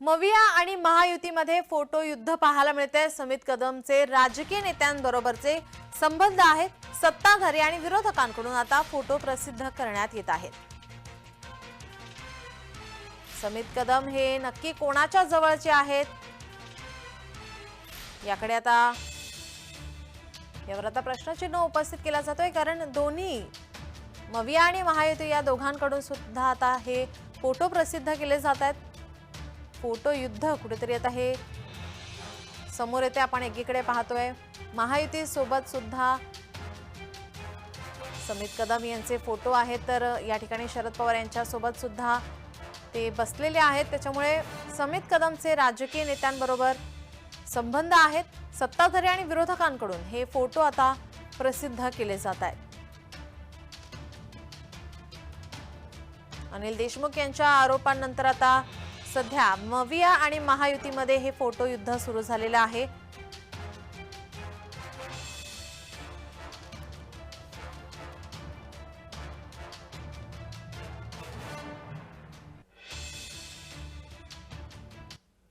मविया आणि महायुतीमध्ये फोटो युद्ध पाहायला मिळते समित कदमचे राजकीय नेत्यांबरोबरचे संबंध आहेत. सत्ताधारी आणि विरोधकांकडून आता फोटो प्रसिद्ध करण्यात येत आहेत. समित कदम हे नक्की कोणाच्या जवळचे आहेत? याकडे आता यावर आता प्रश्नचिन्ह उपस्थित केला जातोय कारण दोन्ही मविया आणि महायुती या दोघांकडून सुद्धा आता हे फोटो प्रसिद्ध केले जात आहेत. फोटो युद्ध कुठेतरी आता हे समोर येते आपण एकीकडे पाहतोय. महायुती सोबत सुद्धा समित कदम यांचे फोटो आहेत तर या ठिकाणी शरद पवार यांच्यासोबत सुद्धा ते बसलेले आहेत. त्याच्यामुळे समित कदमचे राजकीय नेत्यांबरोबर संबंध आहेत सत्ताधारी आणि विरोधकांकडून. हे फोटो आता प्रसिद्ध केले जात आहेत. अनिल देशमुख यांच्या आरोपांनंतर आता सध्या मविया आणि महायुतीमध्ये हे फोटो युद्ध सुरू झालेलं आहे.